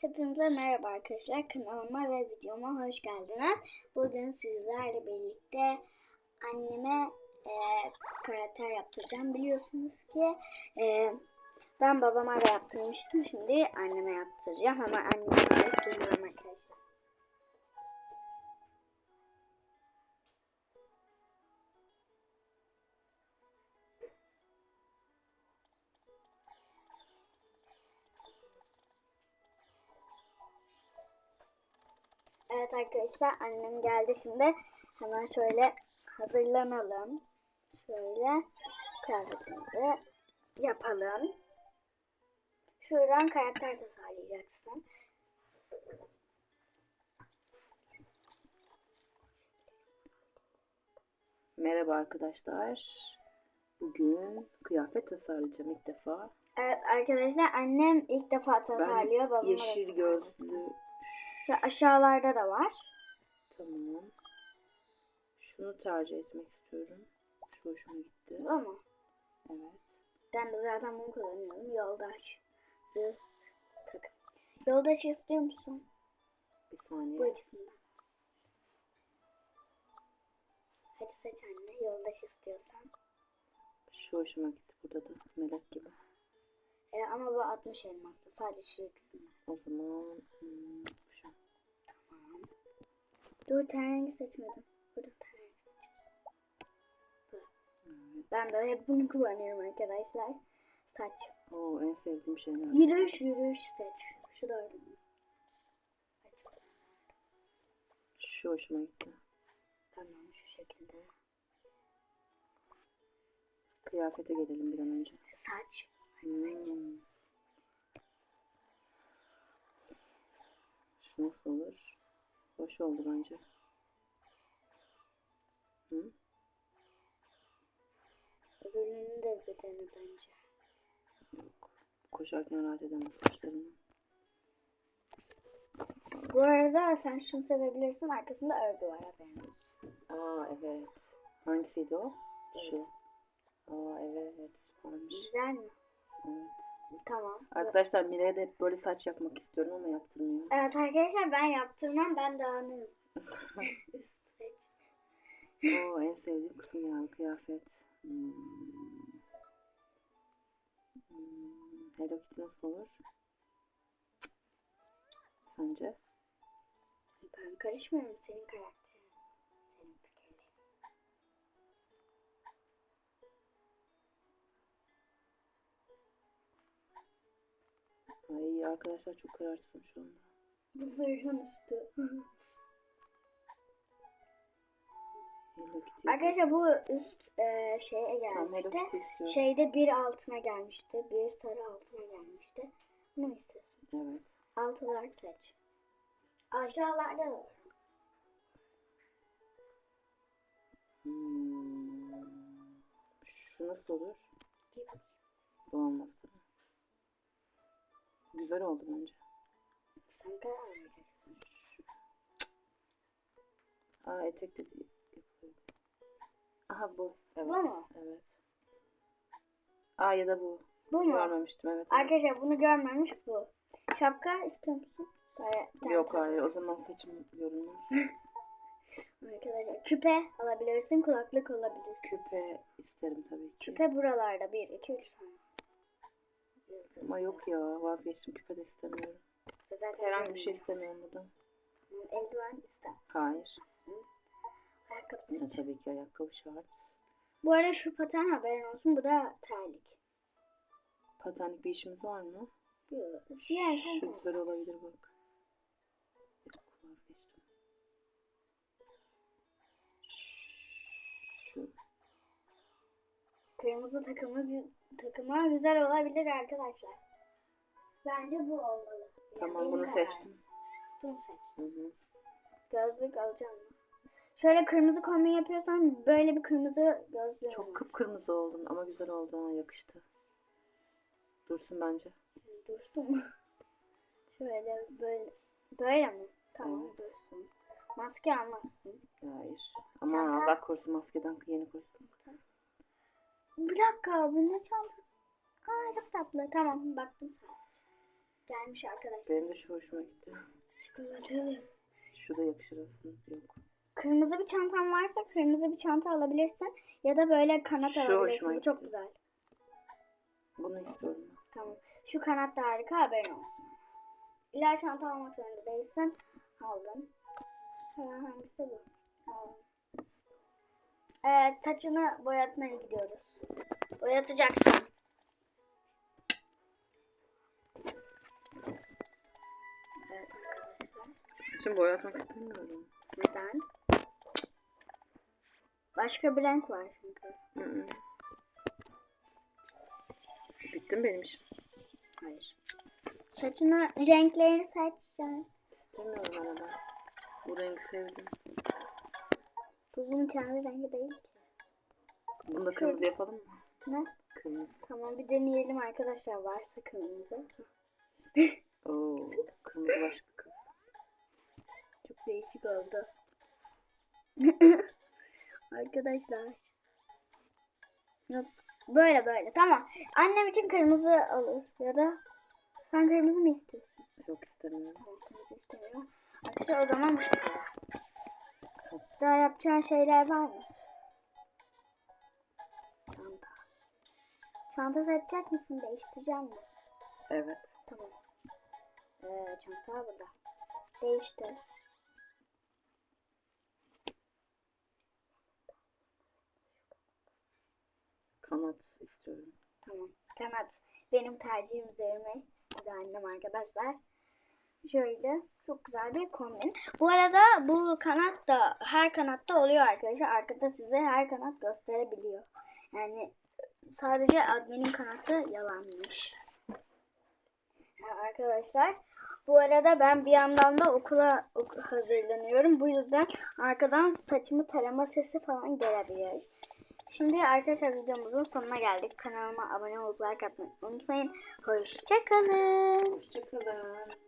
Hepinize merhaba arkadaşlar. Kanalıma ve videoma hoş geldiniz. Bugün sizlerle birlikte anneme e, karakter yaptıracağım. Biliyorsunuz ki e, ben babama da yaptırmıştım. Şimdi anneme yaptıracağım. Ama anneme geliyorum arkadaşlar. Evet arkadaşlar annem geldi şimdi. Hemen şöyle hazırlanalım. Şöyle kıyafetimizi yapalım. Şuradan karakter tasarlayacaksın. Merhaba arkadaşlar. Bugün kıyafet tasarlayacağım ilk defa. Evet arkadaşlar annem ilk defa tasarlıyor. Da yeşil gözlü. Şu aşağılarda da var. Tamam. Şunu tercih etmek istiyorum. Şu hoşuma gitti. Bu mu? Evet. Ben de zaten bunu kullanıyorum. Yoldaş. Zırh takım. Yoldaş istiyor musun? Bir saniye. Bu ikisinden. Hadi seç anne. Yoldaş istiyorsan. Şu hoşuma gitti burada da. Melek gibi. E, ama bu 60 elmaslı. Sadece şu ikisinden. O zaman hmm. Dur ten rengi seçmedim. Burada ten rengi seçiyorum. Ben de hep bunu kullanıyorum arkadaşlar. Saç. Oo, en sevdiğim şeyler. Yürüyüş yürüyüş seç. Şu? Aç. Şu hoşuma gitti. Tamam şu şekilde. Kıyafete gelelim bir an önce. Saç. Saç saç. Hmm. Şu nasıl olur? Hoş oldu bence. Hı? Öbürünün de bedeni bence. Yok. Koşarken rahat edemez saçlarını. Bu arada sen şunu sevebilirsin. Arkasında örgü var haberin olsun. Aa evet. Hangisiydi o? Şu. Aa evet. Süpermiş. Güzel mi? Evet. Tamam. Arkadaşlar Mire'ye de hep böyle saç yapmak istiyorum ama yaptırmıyor. Evet arkadaşlar ben yaptırmam. Ben dağınığım. Üst seç. Oo en sevdiğim kısım yani kıyafet. Hmm. Hmm. Hello Kitty nasıl olur? Sence? Ben karışmıyorum senin karakterin. Ay arkadaşlar çok kararsızım şu anda. Bu zırhın üstü. Hello Kitty. Arkadaşlar bu üst e, şeye Tamam Hello gelmişti. Kitty istiyorum. Şeyde bir altına gelmişti. Bir sarı altına gelmişti. Mu istiyorsun? Evet. Alt olarak seç. Aşağılarda da var. Hmm. Şu nasıl olur? Bu olmaz. Güzel oldu bence. Sen karar vereceksin. Aa etek de yapıyorum. Aha bu. Evet. Bu mu? Evet. Aa ya da bu. Bu mu? Görmemiştim evet. evet. Arkadaşlar bunu görmemiş bu. Şapka istiyor musun? Böyle Yok taş- hayır o zaman saçım yorulmaz. Arkadaşlar küpe alabilirsin, kulaklık alabilirsin. Küpe isterim tabii ki. Küpe buralarda 1, 2, 3 tane. Yıldız. Ama yok ya vazgeçtim küpe de istemiyorum. Zaten Herhangi bir şey istemiyorum buradan. Eldiven ister. Hayır. misin? Ayakkabı Ya, tabii ki ayakkabı şart. Bu arada şu paten haberin olsun. Bu da terlik. Patenlik bir işimiz var mı? Yok. Şu sen güzel olabilir bak. Kırmızı takımı takıma güzel olabilir arkadaşlar. Bence bu olmalı. Yani Tamam bunu kararım. seçtim. Bunu seç. Hı hı. Gözlük alacağım? Şöyle kırmızı kombin yapıyorsan böyle bir kırmızı gözlüğüm Çok kıpkırmızı oldun ama güzel oldu yakıştı. Dursun bence. Dursun mu? Şöyle böyle. Böyle mi? Tamam Evet. dursun. Maske almazsın. Hayır. Ama Çanta? Allah korusun maskeden yeni kurtuldum. Bir dakika bu ne çanta? Aa çok tatlı. Tamam baktım. Gelmiş arkadaşlar. Benim de şu hoşuma gitti. Çikolatalı. Şu da yakışır aslında. Yok. Kırmızı bir çantan varsa kırmızı bir çanta alabilirsin. Ya da böyle kanat Şu alabilirsin. Bu çok güzel. Bunu istiyorum. Tamam. Şu kanat da harika haberin olsun. İlla çanta almak zorunda değilsin. Aldım. Ha, hangisi bu? Aldım. Evet saçını boyatmaya gidiyoruz. Boyatacaksın. Evet arkadaşlar. Saçımı boyatmak istemiyorum. Neden? Başka bir renk var çünkü. Hı hı. Bitti mi benim işim? Hayır. Saçını renklerini seçeceğim. İstemiyorum ben. Bu rengi sevdim. Bu bunun kendi rengi değil ki. Bunu da kırmızı yapalım mı? Ne? Kırmızı. Tamam bir deneyelim arkadaşlar varsa kırmızı. Oo, kırmızı başlı kız. Çok değişik oldu. arkadaşlar. Yok. Böyle böyle tamam. Annem için kırmızı olur ya da sen kırmızı mı istiyorsun? Yok istemiyorum. Ben kırmızı istemiyorum. Arkadaşlar o zaman bu şekilde. Daha yapacağın şeyler var mı? Çanta. Çanta seçecek misin? Değiştireceğim mi? Evet. Tamam. Ee, çanta burada. Değiştir. Kanat istiyorum. Tamam. Kanat. Benim tercihim üzerime istedi annem arkadaşlar. Şöyle çok güzel bir kombin. Bu arada bu kanat da her kanatta oluyor arkadaşlar. Arkada size her kanat gösterebiliyor. Yani sadece adminin kanatı yalanmış. Arkadaşlar bu arada ben bir yandan da okula ok- hazırlanıyorum. Bu yüzden arkadan saçımı tarama sesi falan gelebilir. Şimdi arkadaşlar videomuzun sonuna geldik. Kanalıma abone olup like atmayı unutmayın. Hoşçakalın. Hoşçakalın.